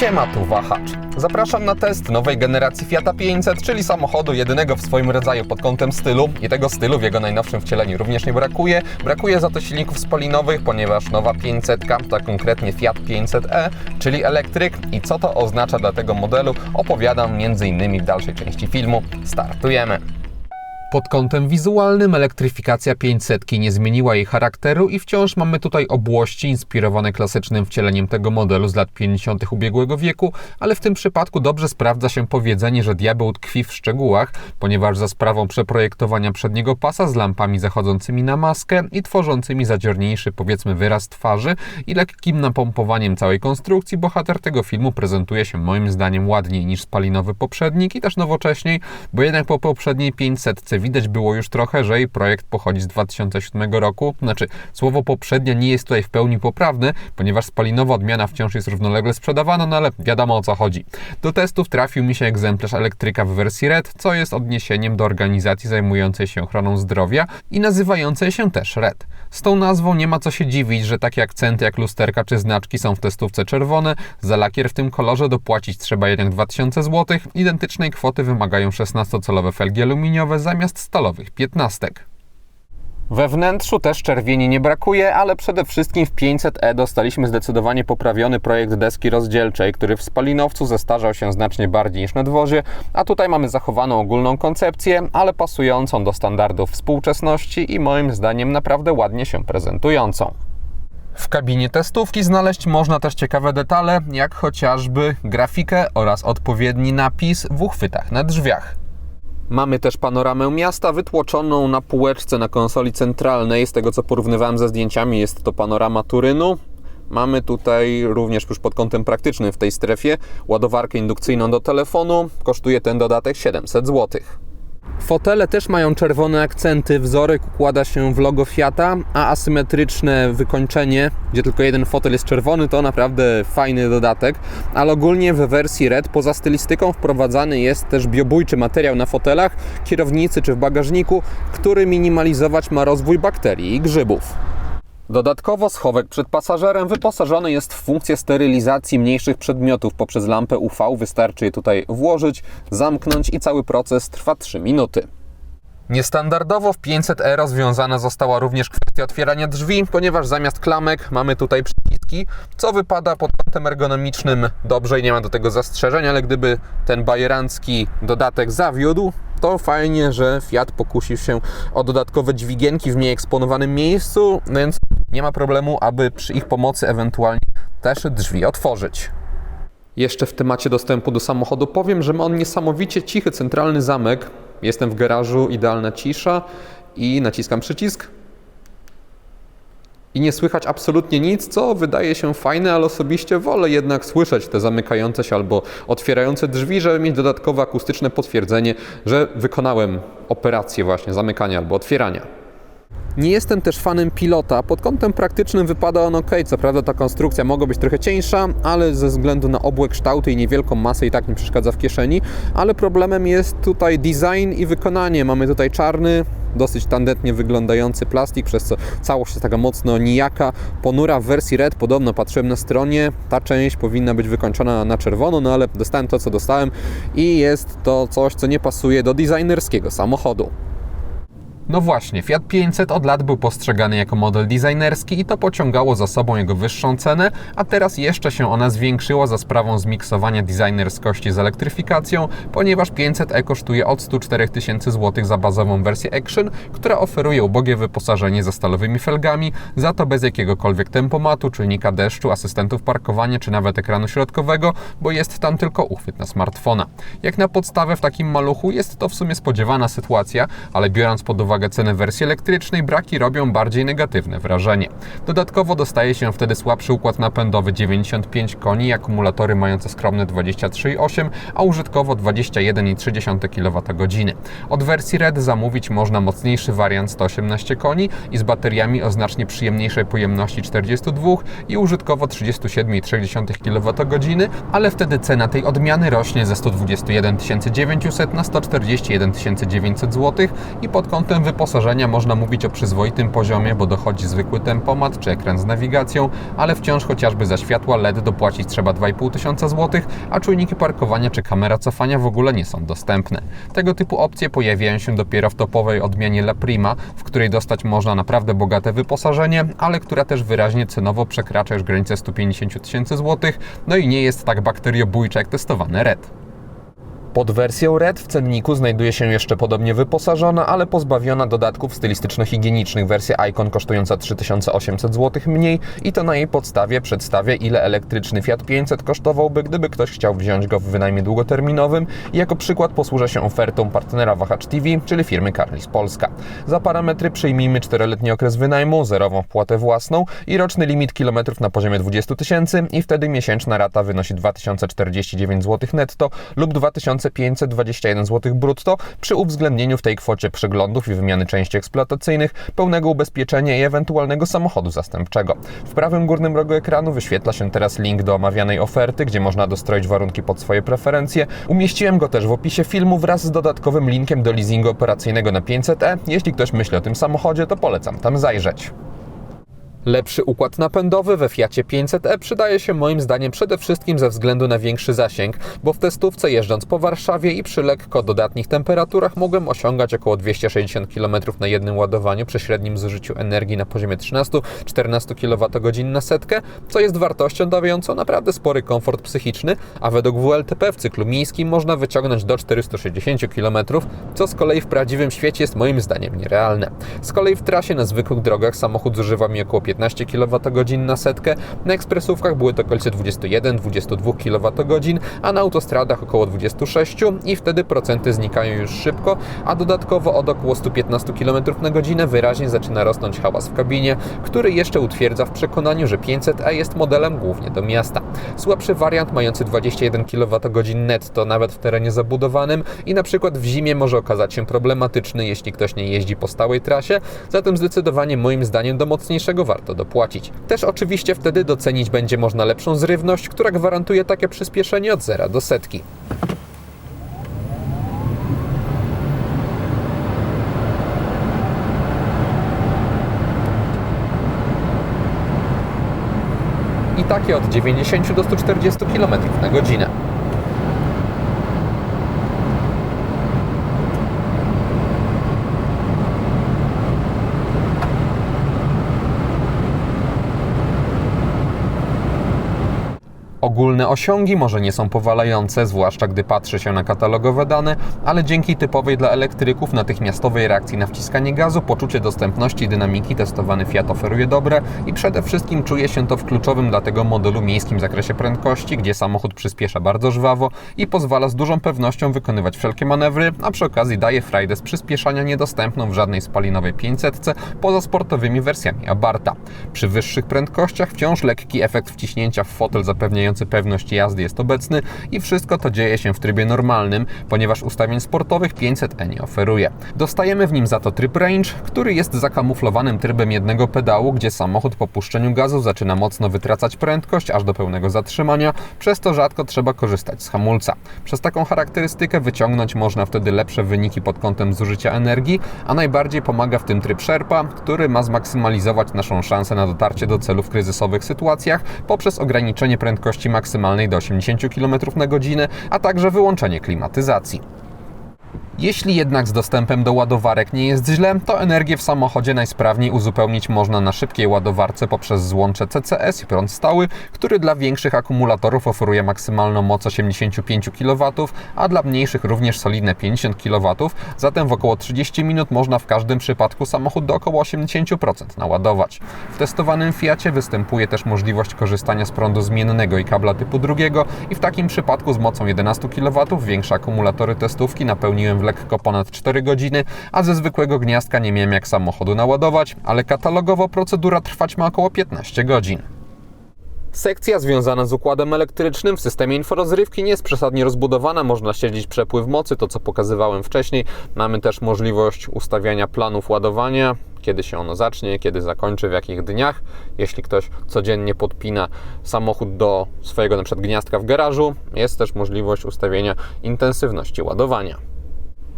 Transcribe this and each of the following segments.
Siema, tu Wahacz. Zapraszam na test nowej generacji Fiata 500, czyli samochodu jedynego w swoim rodzaju pod kątem stylu. I tego stylu w jego najnowszym wcieleniu również nie brakuje. Brakuje za to silników spalinowych, ponieważ nowa 500, to konkretnie Fiat 500e, czyli elektryk. I co to oznacza dla tego modelu, opowiadam m.in. w dalszej części filmu. Startujemy! Pod kątem wizualnym elektryfikacja 500 nie zmieniła jej charakteru i wciąż mamy tutaj obłości inspirowane klasycznym wcieleniem tego modelu z lat 50. ubiegłego wieku, ale w tym przypadku dobrze sprawdza się powiedzenie, że diabeł tkwi w szczegółach, ponieważ za sprawą przeprojektowania przedniego pasa z lampami zachodzącymi na maskę i tworzącymi zadziorniejszy powiedzmy wyraz twarzy i lekkim napompowaniem całej konstrukcji, bohater tego filmu prezentuje się moim zdaniem ładniej niż spalinowy poprzednik i też nowocześniej, bo jednak po poprzedniej 500 widać było już trochę, że jej projekt pochodzi z 2007 roku. Znaczy, słowo poprzednia nie jest tutaj w pełni poprawne, ponieważ spalinowa odmiana wciąż jest równolegle sprzedawana, no ale wiadomo o co chodzi. Do testów trafił mi się egzemplarz elektryka w wersji RED, co jest odniesieniem do organizacji zajmującej się ochroną zdrowia i nazywającej się też RED. Z tą nazwą nie ma co się dziwić, że takie akcenty jak lusterka czy znaczki są w testówce czerwone, za lakier w tym kolorze dopłacić trzeba jednak 2000 zł, identycznej kwoty wymagają 16-calowe felgi aluminiowe zamiast zamiast stalowych piętnastek. We wnętrzu też czerwieni nie brakuje, ale przede wszystkim w 500e dostaliśmy zdecydowanie poprawiony projekt deski rozdzielczej, który w spalinowcu zestarzał się znacznie bardziej niż na dworze, a tutaj mamy zachowaną ogólną koncepcję, ale pasującą do standardów współczesności i moim zdaniem naprawdę ładnie się prezentującą. W kabinie testówki znaleźć można też ciekawe detale, jak chociażby grafikę oraz odpowiedni napis w uchwytach na drzwiach. Mamy też panoramę miasta wytłoczoną na półeczce na konsoli centralnej. Z tego co porównywałem ze zdjęciami, jest to panorama Turynu. Mamy tutaj również już pod kątem praktycznym w tej strefie ładowarkę indukcyjną do telefonu. Kosztuje ten dodatek 700 zł. Fotele też mają czerwone akcenty, wzorek układa się w logo Fiata, a asymetryczne wykończenie, gdzie tylko jeden fotel jest czerwony, to naprawdę fajny dodatek. Ale ogólnie w wersji Red poza stylistyką wprowadzany jest też biobójczy materiał na fotelach, kierownicy czy w bagażniku, który minimalizować ma rozwój bakterii i grzybów. Dodatkowo schowek przed pasażerem wyposażony jest w funkcję sterylizacji mniejszych przedmiotów poprzez lampę UV. Wystarczy je tutaj włożyć, zamknąć i cały proces trwa 3 minuty. Niestandardowo w 500e rozwiązana została również kwestia otwierania drzwi, ponieważ zamiast klamek mamy tutaj przyciski, co wypada pod kątem ergonomicznym dobrze i nie ma do tego zastrzeżeń, ale gdyby ten bajerancki dodatek zawiódł, to fajnie, że Fiat pokusił się o dodatkowe dźwigienki w mniej eksponowanym miejscu, więc nie ma problemu, aby przy ich pomocy ewentualnie też drzwi otworzyć. Jeszcze w temacie dostępu do samochodu powiem, że ma on niesamowicie cichy centralny zamek. Jestem w garażu, idealna cisza i naciskam przycisk. I nie słychać absolutnie nic, co wydaje się fajne, ale osobiście wolę jednak słyszeć te zamykające się albo otwierające drzwi, żeby mieć dodatkowe akustyczne potwierdzenie, że wykonałem operację właśnie zamykania albo otwierania. Nie jestem też fanem pilota. Pod kątem praktycznym wypada on ok. Co prawda ta konstrukcja mogła być trochę cieńsza, ale ze względu na obłe kształty i niewielką masę i tak nie przeszkadza w kieszeni. Ale problemem jest tutaj design i wykonanie. Mamy tutaj czarny, dosyć tandetnie wyglądający plastik, przez co całość jest taka mocno nijaka. Ponura w wersji red, podobno patrzyłem na stronie, ta część powinna być wykończona na czerwono, no ale dostałem to, co dostałem i jest to coś, co nie pasuje do designerskiego samochodu. No właśnie, Fiat 500 od lat był postrzegany jako model designerski i to pociągało za sobą jego wyższą cenę, a teraz jeszcze się ona zwiększyła za sprawą zmiksowania designerskości z elektryfikacją, ponieważ 500e kosztuje od 104 tysięcy złotych za bazową wersję Action, która oferuje ubogie wyposażenie ze stalowymi felgami, za to bez jakiegokolwiek tempomatu, czujnika deszczu, asystentów parkowania czy nawet ekranu środkowego, bo jest tam tylko uchwyt na smartfona. Jak na podstawę w takim maluchu jest to w sumie spodziewana sytuacja, ale biorąc pod uwagę uwagę cenę wersji elektrycznej, braki robią bardziej negatywne wrażenie. Dodatkowo dostaje się wtedy słabszy układ napędowy 95 koni, akumulatory mające skromne 23,8, a użytkowo 21,3 kWh. Od wersji Red zamówić można mocniejszy wariant 118 koni i z bateriami o znacznie przyjemniejszej pojemności 42 i użytkowo 37,3 kWh, ale wtedy cena tej odmiany rośnie ze 121 900 na 141 900 zł i pod kątem wyposażenia można mówić o przyzwoitym poziomie, bo dochodzi zwykły tempomat czy ekran z nawigacją, ale wciąż chociażby za światła LED dopłacić trzeba 2,5 tysiąca złotych, a czujniki parkowania czy kamera cofania w ogóle nie są dostępne. Tego typu opcje pojawiają się dopiero w topowej odmianie La Prima, w której dostać można naprawdę bogate wyposażenie, ale która też wyraźnie cenowo przekracza już granicę 150 tysięcy złotych, no i nie jest tak bakteriobójcza jak testowane Red. Pod wersją Red w cenniku znajduje się jeszcze podobnie wyposażona, ale pozbawiona dodatków stylistyczno-higienicznych wersja Icon kosztująca 3800 zł mniej i to na jej podstawie przedstawia ile elektryczny Fiat 500 kosztowałby, gdyby ktoś chciał wziąć go w wynajmie długoterminowym jako przykład posłużę się ofertą partnera Wahacz TV, czyli firmy Carlis Polska. Za parametry przyjmijmy 4-letni okres wynajmu, zerową wpłatę własną i roczny limit kilometrów na poziomie 20 tysięcy i wtedy miesięczna rata wynosi 2049 zł netto lub 2000 521 zł brutto przy uwzględnieniu w tej kwocie przeglądów i wymiany części eksploatacyjnych, pełnego ubezpieczenia i ewentualnego samochodu zastępczego. W prawym górnym rogu ekranu wyświetla się teraz link do omawianej oferty, gdzie można dostroić warunki pod swoje preferencje. Umieściłem go też w opisie filmu wraz z dodatkowym linkiem do leasingu operacyjnego na 500e. Jeśli ktoś myśli o tym samochodzie, to polecam tam zajrzeć. Lepszy układ napędowy we Fiacie 500e przydaje się moim zdaniem przede wszystkim ze względu na większy zasięg, bo w testówce jeżdżąc po Warszawie i przy lekko dodatnich temperaturach mogłem osiągać około 260 km na jednym ładowaniu przy średnim zużyciu energii na poziomie 13-14 kWh na setkę, co jest wartością dającą naprawdę spory komfort psychiczny, a według WLTP w cyklu miejskim można wyciągnąć do 460 km, co z kolei w prawdziwym świecie jest moim zdaniem nierealne. Z kolei w trasie na zwykłych drogach samochód zużywa mi około 15 15 kWh na setkę. Na ekspresówkach były to okolice 21-22 kWh, a na autostradach około 26 i wtedy procenty znikają już szybko, a dodatkowo od około 115 km na godzinę wyraźnie zaczyna rosnąć hałas w kabinie, który jeszcze utwierdza w przekonaniu, że 500e jest modelem głównie do miasta. Słabszy wariant mający 21 kWh netto nawet w terenie zabudowanym i na przykład w zimie może okazać się problematyczny, jeśli ktoś nie jeździ po stałej trasie, zatem zdecydowanie moim zdaniem do mocniejszego warto warto dopłacić. Też oczywiście wtedy docenić będzie można lepszą zrywność, która gwarantuje takie przyspieszenie od zera do setki. i takie od 90 do 140 km na godzinę. Ogólne osiągi może nie są powalające, zwłaszcza gdy patrzy się na katalogowe dane, ale dzięki typowej dla elektryków natychmiastowej reakcji na wciskanie gazu, poczucie dostępności i dynamiki testowany Fiat oferuje dobre i przede wszystkim czuje się to w kluczowym dla tego modelu miejskim zakresie prędkości, gdzie samochód przyspiesza bardzo żwawo i pozwala z dużą pewnością wykonywać wszelkie manewry, a przy okazji daje frajdę z przyspieszania niedostępną w żadnej spalinowej 500 poza sportowymi wersjami Abarta. Przy wyższych prędkościach wciąż lekki efekt wciśnięcia w fotel zapewniający pewność jazdy jest obecny i wszystko to dzieje się w trybie normalnym, ponieważ ustawień sportowych 500e nie oferuje. Dostajemy w nim za to tryb range, który jest zakamuflowanym trybem jednego pedału, gdzie samochód po puszczeniu gazu zaczyna mocno wytracać prędkość aż do pełnego zatrzymania, przez to rzadko trzeba korzystać z hamulca. Przez taką charakterystykę wyciągnąć można wtedy lepsze wyniki pod kątem zużycia energii, a najbardziej pomaga w tym tryb Sherpa, który ma zmaksymalizować naszą szansę na dotarcie do celów w kryzysowych sytuacjach poprzez ograniczenie prędkości maksymalnej do 80 km na godzinę, a także wyłączenie klimatyzacji. Jeśli jednak z dostępem do ładowarek nie jest źle, to energię w samochodzie najsprawniej uzupełnić można na szybkiej ładowarce poprzez złącze CCS i prąd stały, który dla większych akumulatorów oferuje maksymalną moc 85 kW, a dla mniejszych również solidne 50 kW, zatem w około 30 minut można w każdym przypadku samochód do około 80% naładować. W testowanym Fiacie występuje też możliwość korzystania z prądu zmiennego i kabla typu drugiego i w takim przypadku z mocą 11 kW większe akumulatory testówki napełniłem w lekko ponad 4 godziny, a ze zwykłego gniazdka nie miałem jak samochodu naładować, ale katalogowo procedura trwać ma około 15 godzin. Sekcja związana z układem elektrycznym w systemie inforozrywki nie jest przesadnie rozbudowana, można śledzić przepływ mocy, to co pokazywałem wcześniej. Mamy też możliwość ustawiania planów ładowania, kiedy się ono zacznie, kiedy zakończy, w jakich dniach. Jeśli ktoś codziennie podpina samochód do swojego przykład gniazdka w garażu, jest też możliwość ustawienia intensywności ładowania.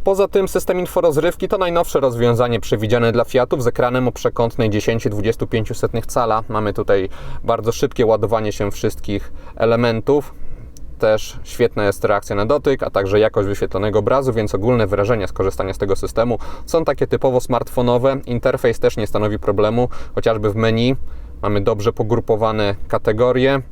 Poza tym system inforozrywki to najnowsze rozwiązanie przewidziane dla Fiatów z ekranem o przekątnej 10-25 cala. Mamy tutaj bardzo szybkie ładowanie się wszystkich elementów. Też świetna jest reakcja na dotyk, a także jakość wyświetlonego obrazu, więc ogólne wrażenia z korzystania z tego systemu są takie typowo smartfonowe. Interfejs też nie stanowi problemu, chociażby w menu mamy dobrze pogrupowane kategorie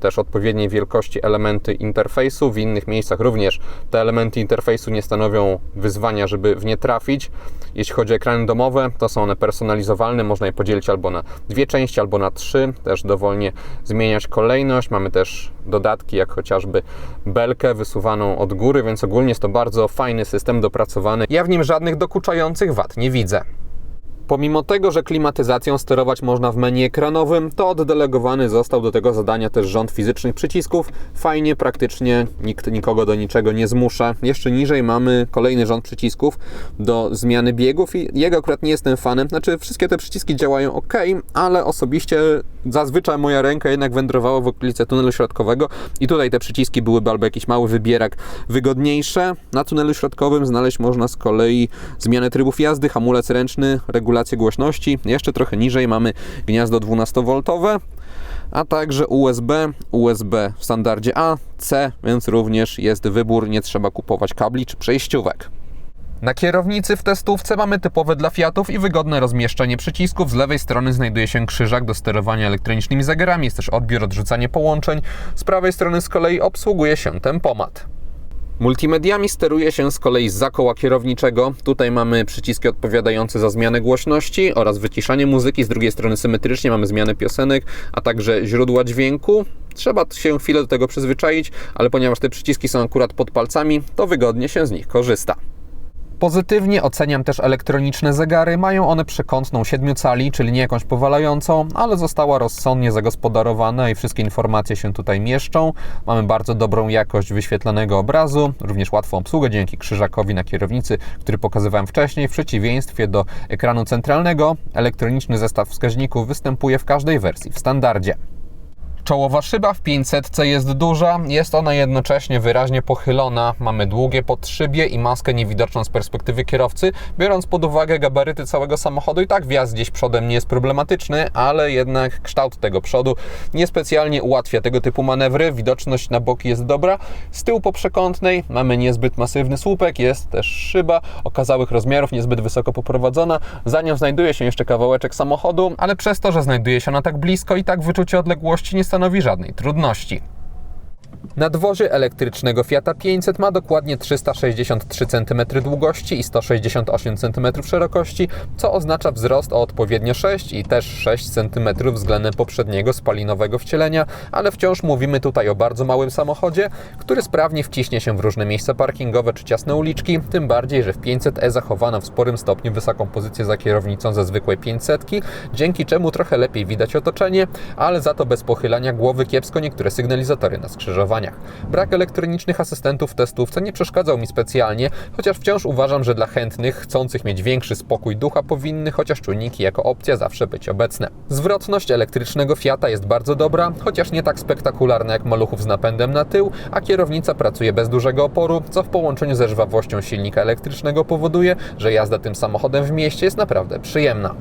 też odpowiedniej wielkości elementy interfejsu. W innych miejscach również te elementy interfejsu nie stanowią wyzwania, żeby w nie trafić. Jeśli chodzi o ekrany domowe, to są one personalizowalne, można je podzielić albo na dwie części, albo na trzy, też dowolnie zmieniać kolejność. Mamy też dodatki, jak chociażby belkę wysuwaną od góry, więc ogólnie jest to bardzo fajny system dopracowany. Ja w nim żadnych dokuczających wad nie widzę. Pomimo tego, że klimatyzacją sterować można w menu ekranowym, to oddelegowany został do tego zadania też rząd fizycznych przycisków. Fajnie, praktycznie, nikt nikogo do niczego nie zmusza. Jeszcze niżej mamy kolejny rząd przycisków do zmiany biegów i jego akurat nie jestem fanem. Znaczy, wszystkie te przyciski działają ok, ale osobiście zazwyczaj moja ręka jednak wędrowała w okolice tunelu środkowego i tutaj te przyciski byłyby albo jakiś mały wybierak wygodniejsze. Na tunelu środkowym znaleźć można z kolei zmianę trybów jazdy, hamulec ręczny, regulację głośności. Jeszcze trochę niżej mamy gniazdo 12V, a także USB, USB w standardzie A, C, więc również jest wybór, nie trzeba kupować kabli czy przejściówek. Na kierownicy w testówce mamy typowe dla Fiatów i wygodne rozmieszczenie przycisków. Z lewej strony znajduje się krzyżak do sterowania elektronicznymi zegarami, jest też odbiór, odrzucanie połączeń. Z prawej strony z kolei obsługuje się tempomat. Multimediami steruje się z kolei z zakoła kierowniczego. Tutaj mamy przyciski odpowiadające za zmianę głośności oraz wyciszanie muzyki. Z drugiej strony symetrycznie mamy zmianę piosenek, a także źródła dźwięku. Trzeba się chwilę do tego przyzwyczaić, ale ponieważ te przyciski są akurat pod palcami, to wygodnie się z nich korzysta. Pozytywnie oceniam też elektroniczne zegary. Mają one przekątną 7 cali, czyli nie jakąś powalającą, ale została rozsądnie zagospodarowana i wszystkie informacje się tutaj mieszczą. Mamy bardzo dobrą jakość wyświetlanego obrazu, również łatwą obsługę dzięki krzyżakowi na kierownicy, który pokazywałem wcześniej. W przeciwieństwie do ekranu centralnego, elektroniczny zestaw wskaźników występuje w każdej wersji w standardzie. Czołowa szyba w 500 jest duża, jest ona jednocześnie wyraźnie pochylona. Mamy długie podszybie i maskę niewidoczną z perspektywy kierowcy. Biorąc pod uwagę gabaryty całego samochodu, i tak wjazd gdzieś przodem nie jest problematyczny, ale jednak kształt tego przodu niespecjalnie ułatwia tego typu manewry. Widoczność na boki jest dobra. Z tyłu po przekątnej mamy niezbyt masywny słupek, jest też szyba okazałych rozmiarów, niezbyt wysoko poprowadzona. Za nią znajduje się jeszcze kawałeczek samochodu, ale przez to, że znajduje się ona tak blisko i tak wyczucie odległości nie stanowi żadnej trudności. Nadwozie elektrycznego Fiata 500 ma dokładnie 363 cm długości i 168 cm szerokości, co oznacza wzrost o odpowiednio 6 i też 6 cm względem poprzedniego spalinowego wcielenia, ale wciąż mówimy tutaj o bardzo małym samochodzie, który sprawnie wciśnie się w różne miejsca parkingowe czy ciasne uliczki, tym bardziej, że w 500e zachowano w sporym stopniu wysoką pozycję za kierownicą ze zwykłej 500, dzięki czemu trochę lepiej widać otoczenie, ale za to bez pochylania głowy kiepsko niektóre sygnalizatory na skrzyżowaniach. Brak elektronicznych asystentów w testówce nie przeszkadzał mi specjalnie, chociaż wciąż uważam, że dla chętnych, chcących mieć większy spokój ducha, powinny chociaż czujniki jako opcja zawsze być obecne. Zwrotność elektrycznego Fiata jest bardzo dobra, chociaż nie tak spektakularna jak maluchów z napędem na tył, a kierownica pracuje bez dużego oporu, co w połączeniu ze żwawością silnika elektrycznego powoduje, że jazda tym samochodem w mieście jest naprawdę przyjemna.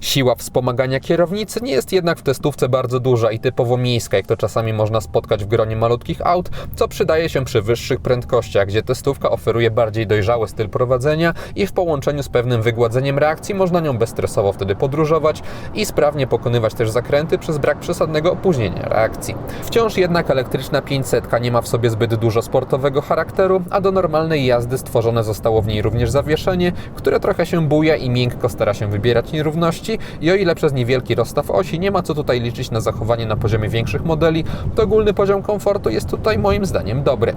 Siła wspomagania kierownicy nie jest jednak w testówce bardzo duża i typowo miejska, jak to czasami można spotkać w gronie malutkich aut, co przydaje się przy wyższych prędkościach, gdzie testówka oferuje bardziej dojrzały styl prowadzenia i w połączeniu z pewnym wygładzeniem reakcji można nią bezstresowo wtedy podróżować i sprawnie pokonywać też zakręty przez brak przesadnego opóźnienia reakcji. Wciąż jednak elektryczna 500 nie ma w sobie zbyt dużo sportowego charakteru, a do normalnej jazdy stworzone zostało w niej również zawieszenie, które trochę się buja i miękko stara się wybierać nierówności, i o ile przez niewielki rozstaw osi nie ma co tutaj liczyć na zachowanie na poziomie większych modeli, to ogólny poziom komfortu jest tutaj moim zdaniem dobry.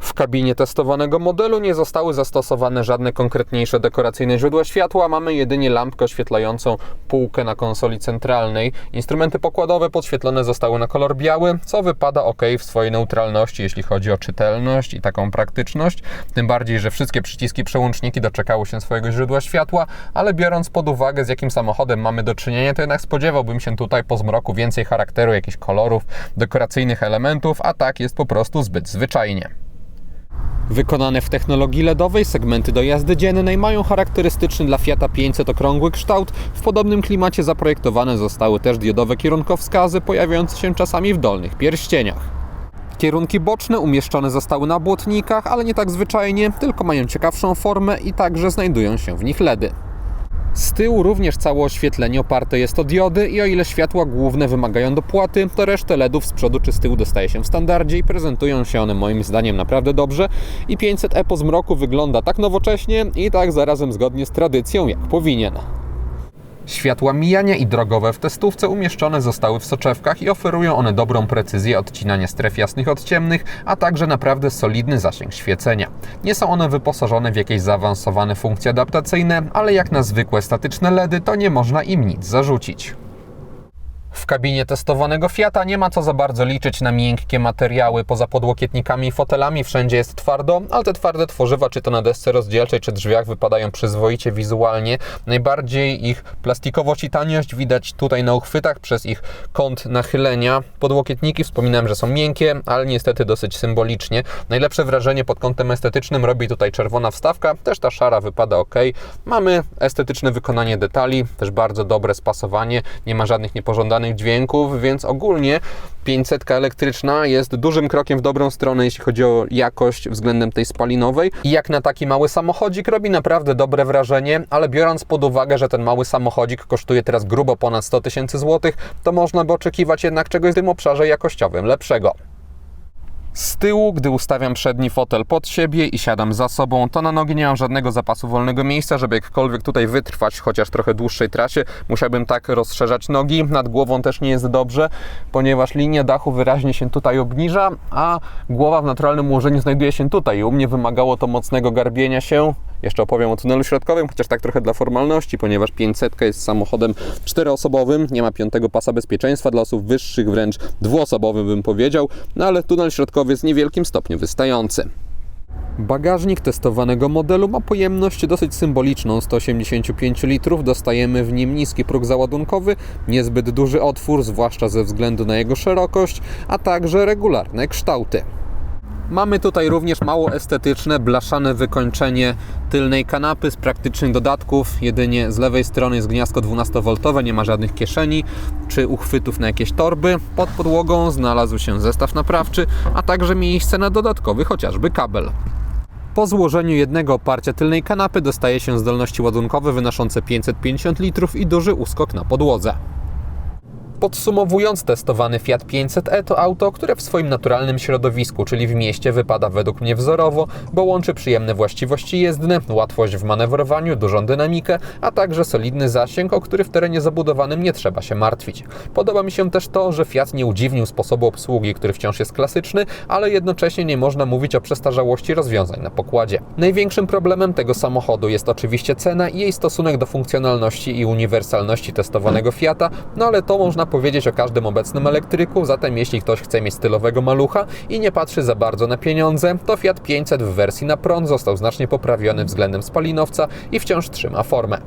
W kabinie testowanego modelu nie zostały zastosowane żadne konkretniejsze dekoracyjne źródła światła, mamy jedynie lampkę oświetlającą półkę na konsoli centralnej. Instrumenty pokładowe podświetlone zostały na kolor biały, co wypada ok w swojej neutralności, jeśli chodzi o czytelność i taką praktyczność. Tym bardziej, że wszystkie przyciski przełączniki doczekały się swojego źródła światła, ale biorąc pod uwagę z jakim samochodem mamy do czynienia, to jednak spodziewałbym się tutaj po zmroku więcej charakteru, jakichś kolorów, dekoracyjnych elementów, a tak jest po prostu zbyt zwyczajnie. Wykonane w technologii LEDowej segmenty do jazdy dziennej mają charakterystyczny dla Fiata 500 okrągły kształt. W podobnym klimacie zaprojektowane zostały też diodowe kierunkowskazy pojawiające się czasami w dolnych pierścieniach. Kierunki boczne umieszczone zostały na błotnikach, ale nie tak zwyczajnie, tylko mają ciekawszą formę i także znajdują się w nich LEDy. Z tyłu również całe oświetlenie oparte jest o diody i o ile światła główne wymagają dopłaty, to resztę LEDów z przodu czy z tyłu dostaje się w standardzie i prezentują się one moim zdaniem naprawdę dobrze i 500e po zmroku wygląda tak nowocześnie i tak zarazem zgodnie z tradycją jak powinien. Światła mijania i drogowe w testówce umieszczone zostały w soczewkach i oferują one dobrą precyzję odcinania stref jasnych od ciemnych, a także naprawdę solidny zasięg świecenia. Nie są one wyposażone w jakieś zaawansowane funkcje adaptacyjne, ale jak na zwykłe statyczne LEDy to nie można im nic zarzucić. W kabinie testowanego Fiata nie ma co za bardzo liczyć na miękkie materiały. Poza podłokietnikami i fotelami wszędzie jest twardo, ale te twarde tworzywa, czy to na desce rozdzielczej, czy drzwiach, wypadają przyzwoicie wizualnie. Najbardziej ich plastikowość i taniość widać tutaj na uchwytach przez ich kąt nachylenia. Podłokietniki wspominałem, że są miękkie, ale niestety dosyć symbolicznie. Najlepsze wrażenie pod kątem estetycznym robi tutaj czerwona wstawka, też ta szara wypada ok. Mamy estetyczne wykonanie detali, też bardzo dobre spasowanie, nie ma żadnych niepożądanych dźwięków, więc ogólnie 500 elektryczna jest dużym krokiem w dobrą stronę, jeśli chodzi o jakość względem tej spalinowej. I jak na taki mały samochodzik robi naprawdę dobre wrażenie, ale biorąc pod uwagę, że ten mały samochodzik kosztuje teraz grubo ponad 100 tysięcy złotych, to można by oczekiwać jednak czegoś w tym obszarze jakościowym lepszego. Z tyłu, gdy ustawiam przedni fotel pod siebie i siadam za sobą, to na nogi nie mam żadnego zapasu wolnego miejsca, żeby jakkolwiek tutaj wytrwać, chociaż trochę dłuższej trasie, musiałbym tak rozszerzać nogi. Nad głową też nie jest dobrze, ponieważ linia dachu wyraźnie się tutaj obniża, a głowa w naturalnym ułożeniu znajduje się tutaj. U mnie wymagało to mocnego garbienia się. Jeszcze opowiem o tunelu środkowym, chociaż tak trochę dla formalności, ponieważ 500 jest samochodem czteroosobowym, nie ma piątego pasa bezpieczeństwa dla osób wyższych, wręcz dwuosobowym bym powiedział, no ale tunel środkowy jest w niewielkim stopniu wystający. Bagażnik testowanego modelu ma pojemność dosyć symboliczną 185 litrów. Dostajemy w nim niski próg załadunkowy, niezbyt duży otwór, zwłaszcza ze względu na jego szerokość, a także regularne kształty. Mamy tutaj również mało estetyczne, blaszane wykończenie tylnej kanapy z praktycznych dodatków. Jedynie z lewej strony jest gniazdko 12V, nie ma żadnych kieszeni czy uchwytów na jakieś torby. Pod podłogą znalazł się zestaw naprawczy, a także miejsce na dodatkowy chociażby kabel. Po złożeniu jednego oparcia tylnej kanapy dostaje się zdolności ładunkowe wynoszące 550 litrów i duży uskok na podłodze. Podsumowując, testowany Fiat 500e to auto, które w swoim naturalnym środowisku, czyli w mieście, wypada według mnie wzorowo, bo łączy przyjemne właściwości jezdne, łatwość w manewrowaniu, dużą dynamikę, a także solidny zasięg, o który w terenie zabudowanym nie trzeba się martwić. Podoba mi się też to, że Fiat nie udziwnił sposobu obsługi, który wciąż jest klasyczny, ale jednocześnie nie można mówić o przestarzałości rozwiązań na pokładzie. Największym problemem tego samochodu jest oczywiście cena i jej stosunek do funkcjonalności i uniwersalności testowanego Fiata, no ale to można powiedzieć o każdym obecnym elektryku, zatem jeśli ktoś chce mieć stylowego malucha i nie patrzy za bardzo na pieniądze, to Fiat 500 w wersji na prąd został znacznie poprawiony względem spalinowca i wciąż trzyma formę.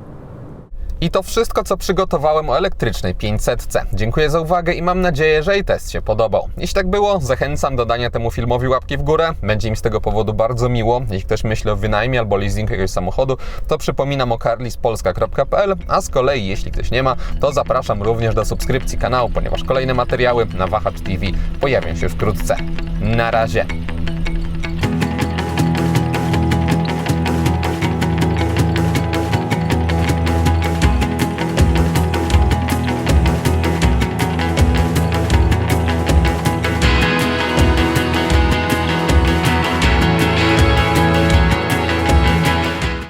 I to wszystko, co przygotowałem o elektrycznej 500. Dziękuję za uwagę i mam nadzieję, że i test się podobał. Jeśli tak było, zachęcam do dania temu filmowi łapki w górę. Będzie mi z tego powodu bardzo miło. Jeśli ktoś myśli o wynajmie albo leasing jakiegoś samochodu, to przypominam o carlispolska.pl, a z kolei, jeśli ktoś nie ma, to zapraszam również do subskrypcji kanału, ponieważ kolejne materiały na Wahacz TV pojawią się wkrótce. Na razie!